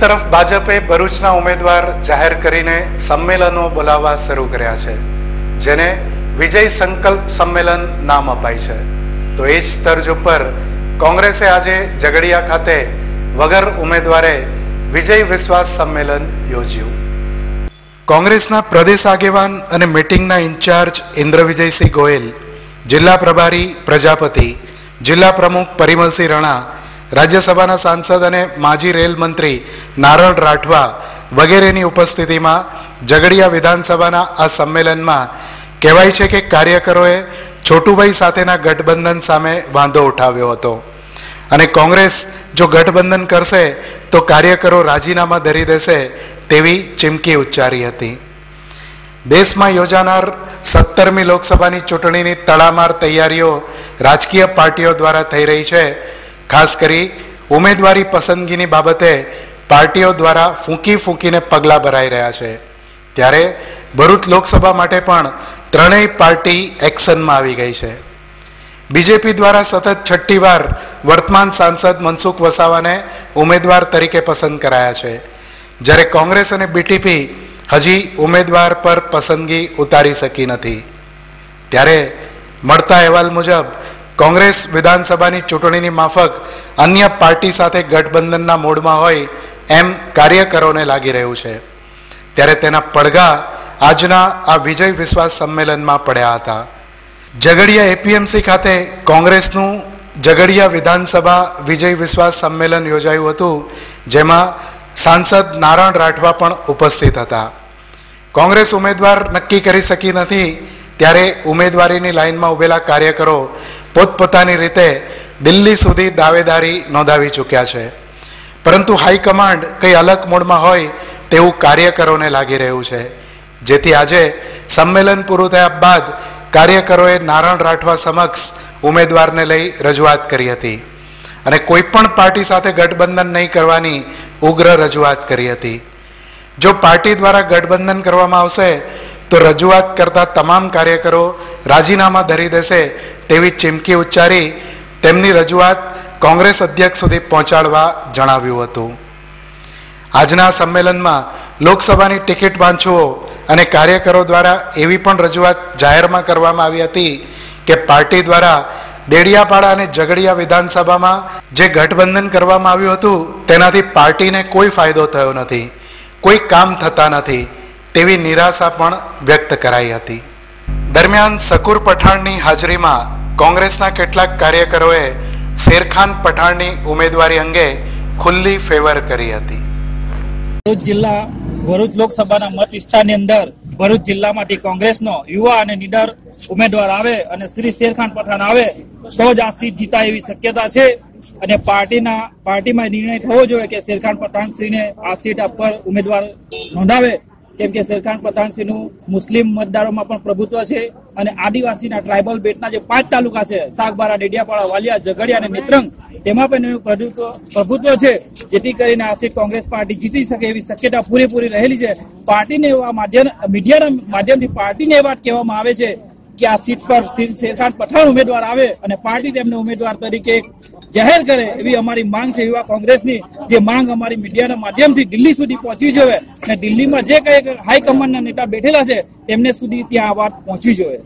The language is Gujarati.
તરફ ભાજપે ભરૂચના ઉમેદવાર જાહેર કરીને સંમેલનો બોલાવવા શરૂ કર્યા છે, જેને વિજય સંકલ્પ સંમેલન નામ અપાય છે. તો એ જ તર્જ ઉપર કોંગ્રેસે આજે ઝઘડિયા ખાતે વગર ઉમેદવારે વિજય વિશ્વાસ સંમેલન યોજ્યું. કોંગ્રેસના પ્રદેશ આગેવાન અને મિટિંગના ઇન્ચાર્જ ઇન્દ્ર વિજયસિંહ ગોયલ, જિલ્લા પ્રભારી પ્રજાપતિ, જિલ્લા પ્રમુખ પરિમલસિંહ રણા રાજ્યસભાના સાંસદ અને માજી રેલ મંત્રી નારણ રાઠવા વગેરેની ઉપસ્થિતિમાં ઝઘડિયા વિધાનસભાના આ સંમેલનમાં કહેવાય છે કે કાર્યકરોએ છોટુભાઈ સાથેના ગઠબંધન સામે વાંધો ઉઠાવ્યો હતો. અને કોંગ્રેસ જો ગઠબંધન કરશે, તો કાર્યકરો રાજીનામા ધરી દેશે તેવી ચીમકી ઉચ્ચારી હતી. દેશમાં યોજાનાર સત્તરમી લોકસભાની ચૂંટણીની તડામાર તૈયારીઓ રાજકીય પાર્ટીઓ દ્વારા થઈ રહી છે. ખાસ કરી ઉમેદવારી પસંદગીની બાબતે પાર્ટીઓ દ્વારા ફૂંકી ફૂંકીને પગલાં ભરાઈ રહ્યા છે. ત્યારે ભરૂચ લોકસભા માટે પણ ત્રણેય પાર્ટી એક્શનમાં આવી ગઈ છે. બીજેપી દ્વારા સતત છઠ્ઠી વાર વર્તમાન સાંસદ મનસુખ વસાવાને ઉમેદવાર તરીકે પસંદ કરાયા છે. જ્યારે કોંગ્રેસ અને બીટીપી હજી ઉમેદવાર પર પસંદગી ઉતારી શકી નથી. ત્યારે મળતા અહેવાલ મુજબ કોંગ્રેસ વિધાનસભાની ચૂંટણીની માફક અન્ય પાર્ટી સાથે ગઠબંધનના મોડમાં હોય એમ કાર્યકરોને લાગી રહ્યું છે. ત્યારે તેના પડઘા આજના આ વિજય વિશ્વાસ સંમેલનમાં પડ્યા હતા. ઝઘડિયા એપીએમસી ખાતે કોંગ્રેસનું ઝઘડિયા વિધાનસભા વિજય વિશ્વાસ સંમેલન યોજાયું હતું, જેમાં સાંસદ નારાયણ રાઠવા પણ ઉપસ્થિત હતા. કોંગ્રેસ ઉમેદવાર નક્કી કરી શકી નથી, ત્યારે ઉમેદવારીની લાઇનમાં ઉભેલા કાર્યકરો પોતપોતાની રીતે દિલ્હી સુધી દાવેદારી નોંધાવી ચૂક્યા છે. પરંતુ હાઈકમાન્ડ કંઈ અલગ મોડમાં હોય તેવું કાર્યકરોને લાગી રહ્યું છે. જેથી આજે સંમેલન પૂરું થયા બાદ કાર્યકરોએ નારણ રાઠવા સમક્ષ ઉમેદવારને લઈ રજૂઆત કરી હતી. અને કોઈ પણ પાર્ટી સાથે ગઠબંધન નહીં કરવાની ઉગ્ર રજૂઆત કરી હતી. જો પાર્ટી દ્વારા ગઠબંધન કરવામાં આવશે, તો રજૂઆત કરતા તમામ કાર્યકરો રાજીનામા ધરી દેશે તેવી ચીમકી ઉચ્ચારી તેમની રજૂઆત કોંગ્રેસ અધ્યક્ષ સુધી પહોંચાડવા જણાવ્યું હતું. આજના સંમેલનમાં લોકસભાની ટિકિટ વાંચુઓ અને કાર્યકરો દ્વારા એવી પણ રજૂઆત જાહેરમાં કરવામાં આવી હતી કે પાર્ટી દ્વારા દેડિયાપાડા અને ઝઘડિયા વિધાનસભામાં જે ગઠબંધન કરવામાં આવ્યું હતું, તેનાથી પાર્ટીને કોઈ ફાયદો થયો નથી, કોઈ કામ થતા નથી તેવી નિરાશા પણ વ્યક્ત કરાઈ હતી. દરમિયાન સકુર પઠાણની હાજરીમાં કોંગ્રેસના કેટલાક કાર્યકરોએ શેરખાન પઠાણની ઉમેદવારી અંગે ખુલ્લી ફેવર કરી હતી. ભરૂચ જિલ્લા, ભરૂચ લોકસભાના મત વિસ્તારની અંદર ભરૂચ જિલ્લામાંથી કોંગ્રેસનો યુવા અને નિડર ઉમેદવાર આવે અને શ્રી શેરખાન પઠાણ આવે, તો જ આ સીટ જીતા એવી શક્યતા છે. અને પાર્ટીના, પાર્ટીમાં નિર્ણય થવો જોઈએ કે શેરખાન પઠાણ શ્રીને આ સીટ પર ઉમેદવાર નોંધાવે. કેમ કે શેરખાન પઠાણસિંહનું મુસ્લિમ મતદારોમાં પણ પ્રભુત્વ છે અને આદિવાસીના ટ્રાઇબલ બેટના જે પાંચ તાલુકા છે, સાગબારા, ડેડિયાપાડા, વાલિયા, ઝઘડિયા અને નેત્રંગ, તેમાં પણ એનું પ્રભુત્વ પ્રભુત્વ છે. જેથી કરીને આ સીટ કોંગ્રેસ પાર્ટી જીતી શકે એવી શક્યતા પૂરેપૂરી રહેલી છે. પાર્ટીને એવા માધ્યમ, મીડિયાના માધ્યમથી પાર્ટીને એ વાત કહેવામાં આવે છે કે આ સીટ પર શેરખાન પઠાણ ઉમેદવાર આવે અને પાર્ટી તેમને ઉમેદવાર તરીકે જાહેર કરે એવી અમારી માંગ છે યુવા કોંગ્રેસની. જે માંગ અમારી મીડિયાના માધ્યમથી દિલ્હી સુધી પહોંચવી જોઈએ. અને દિલ્હીમાં જે કઈ હાઈકમાન્ડના નેતા બેઠેલા છે, તેમને સુધી ત્યાં આ વાત પહોંચવી જોઈએ.